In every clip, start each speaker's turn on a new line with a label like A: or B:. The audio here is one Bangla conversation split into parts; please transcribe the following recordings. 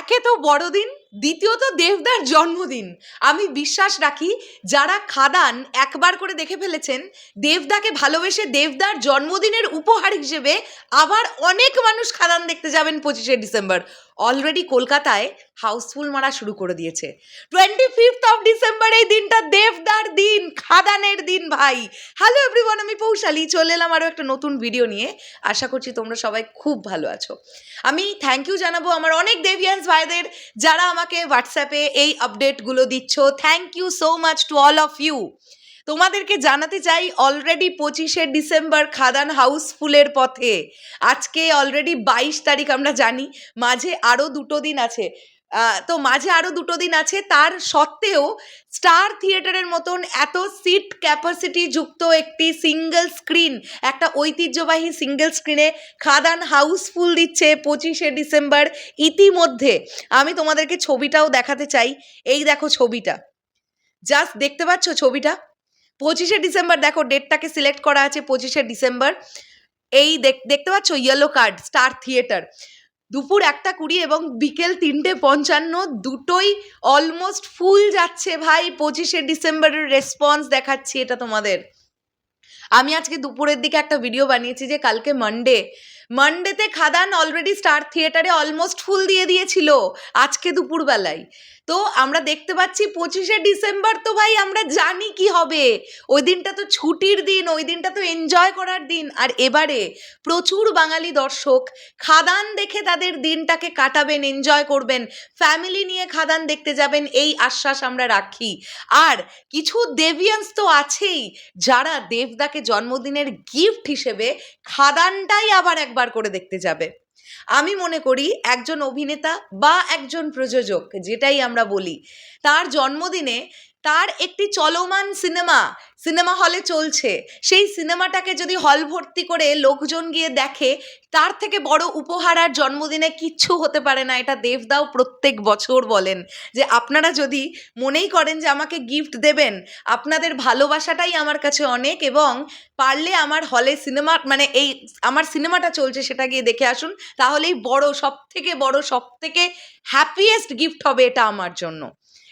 A: একে তো বড়দিন, দ্বিতীয়ত দেবদার জন্মদিন। আমি বিশ্বাস রাখি, যারা খাদান একবার করে দেখে ফেলেছেন, দেবদাকে ভালোবেসে দেবদার জন্মদিনের উপহার হিসেবে আবার অনেক মানুষ খাদান দেখতে যাবেন পঁচিশে ডিসেম্বর। অলরেডি কলকাতায় হাউসফুল মারা শুরু করে দিয়েছে। টোয়েন্টি ফিফথ অফ ডিসেম্বর এই দিনটা দেবদার দিন, খাদানের দিন ভাই। হ্যালো এভরিওয়ান আমি পৌশালি, চলে এলাম আরও একটা নতুন ভিডিও নিয়ে। আশা করছি তোমরা সবাই খুব ভালো আছো। আমি থ্যাংক ইউ জানাব আমার অনেক দেবিয়ান্স ভাইদের, যারা আমাকে হোয়াটসঅ্যাপে এই আপডেটগুলো দিচ্ছ। Thank you so much to all of you তোমাদেরকে জানাতে চাই অলরেডি পঁচিশে ডিসেম্বর খাদান হাউসফুলের পথে। আজকে অলরেডি বাইশ তারিখ আমরা জানি, মাঝে আরও দুটো দিন আছে। তো মাঝে আরও দুটো দিন আছে, তার সত্ত্বেও স্টার থিয়েটারের মতন এত সিট ক্যাপাসিটি যুক্ত একটি সিঙ্গেল স্ক্রিন একটা ঐতিহ্যবাহী সিঙ্গেল স্ক্রিনে খাদান হাউসফুল দিচ্ছে পঁচিশে ডিসেম্বর ইতিমধ্যে। আমি তোমাদেরকে ছবিটাও দেখাতে চাই। এই দেখো ছবিটা। জাস্ট দেখতে পাচ্ছ ছবিটা? পঁচিশে ডিসেম্বর, দেখো ডেটটাকে সিলেক্ট করা আছে পঁচিশে ডিসেম্বর। এই দেখ- দেখতে পাচ্ছ ইয়েলো কার্ড স্টার থিয়েটার দুপুর একটা কুড়ি এবং বিকেল তিনটে পঞ্চান্ন, দুটোই অলমোস্ট ফুল যাচ্ছে ভাই। পঁচিশে ডিসেম্বরের রেসপন্স দেখাচ্ছি এটা তোমাদের। আমি আজকে দুপুরের দিকে একটা ভিডিও বানিয়েছি যে কালকে Monday মানডেতে Khadaan already Star Theatre almost full দিয়ে দিয়েছিল আজকে দুপুরবেলায়। তো আমরা দেখতে পাচ্ছি পঁচিশে ডিসেম্বর তো ভাই আমরা জানি কি হবে। ওই দিনটা তো ছুটির দিন, ওই দিনটা তো এনজয় করার দিন। আর এবারে প্রচুর বাঙালি দর্শক খাদান দেখে তাদের দিনটাকে কাটাবেন এনজয় করবেন। ফ্যামিলি নিয়ে খাদান দেখতে যাবেন, এই আশ্বাস আমরা রাখি। আর কিছু দেবিয়ান্স তো আছেই যারা দেবদাকে জন্মদিনের গিফট হিসেবে খাদানটাই আবার একবার করে দেখতে যাবে। আমি মনে করি একজন অভিনেতা বা একজন প্রযোজক, যেটাই আমরা বলি, তার জন্মদিনে তার একটি চলমান সিনেমা সিনেমা হলে চলছে। সেই সিনেমাটাকে যদি হল ভর্তি করে লোকজন গিয়ে দেখে, তার থেকে বড় উপহার আর জন্মদিনে কিচ্ছু হতে পারে না। এটা দেবদাও প্রত্যেক বছর বলেন যে, আপনারা যদি মনেই করেন যে, আমাকে গিফট দেবেন, আপনাদের ভালোবাসাটাই আমার কাছে অনেক এবং পারলে আমার হলে সিনেমা মানে এই আমার সিনেমাটা চলছে সেটা গিয়ে দেখে আসুন, তাহলেই বড় সব থেকে বড় সব থেকে হ্যাপিয়েস্ট গিফট হবে এটা আমার জন্য।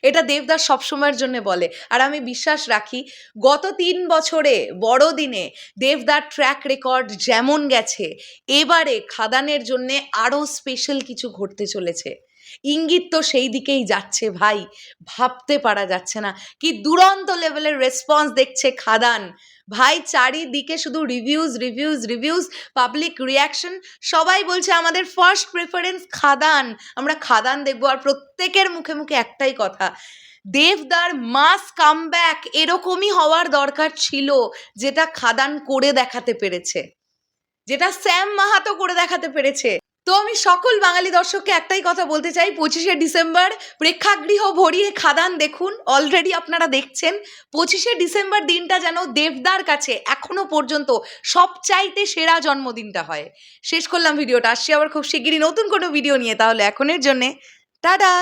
A: এটা দেবদাস সবসময়ের জন্য বলে। আর আমি বিশ্বাস রাখি, গত তিন বছরে বড়দিনে দেবদার ট্র্যাক রেকর্ড যেমন গেছে, এবারে খাদানের জন্যে আরও স্পেশাল কিছু ঘটতে চলেছে। ইঙ্গিত তো সেই দিকেই যাচ্ছে ভাই, ভাবতে পারা যাচ্ছে না। কি দুরন্ত লেভেলের রেসপন্স দেখছে খাদান। ভাই, চারিদিকে শুধু reviews reviews reviews public reaction সবাই বলছে আমাদের ফার্স্ট প্রেফারেন্স খাদান। আমরা খাদান দেখব আর প্রত্যেকের মুখে মুখে একটাই কথা, দেবদার মাস কামব্যাক এরকমই হওয়ার দরকার ছিল, যেটা খাদান করে দেখাতে পেরেছে। যেটা স্যাম মাহাতো করে দেখাতে পেরেছে। তো আমি সকল বাঙালি দর্শককে একটাই কথা বলতে চাই, পঁচিশে ডিসেম্বর প্রেক্ষাগৃহ ভরিয়ে খাদান দেখুন অলরেডি আপনারা দেখছেন, পঁচিশে ডিসেম্বর দিনটা যেন দেবদার কাছে এখনও পর্যন্ত সবচাইতে সেরা জন্মদিনটা হয়। শেষ করলাম ভিডিওটা, আসছি আবার খুব শিগগিরই নতুন কোনো ভিডিও নিয়ে, তাহলে এখনের জন্যে, টাটা!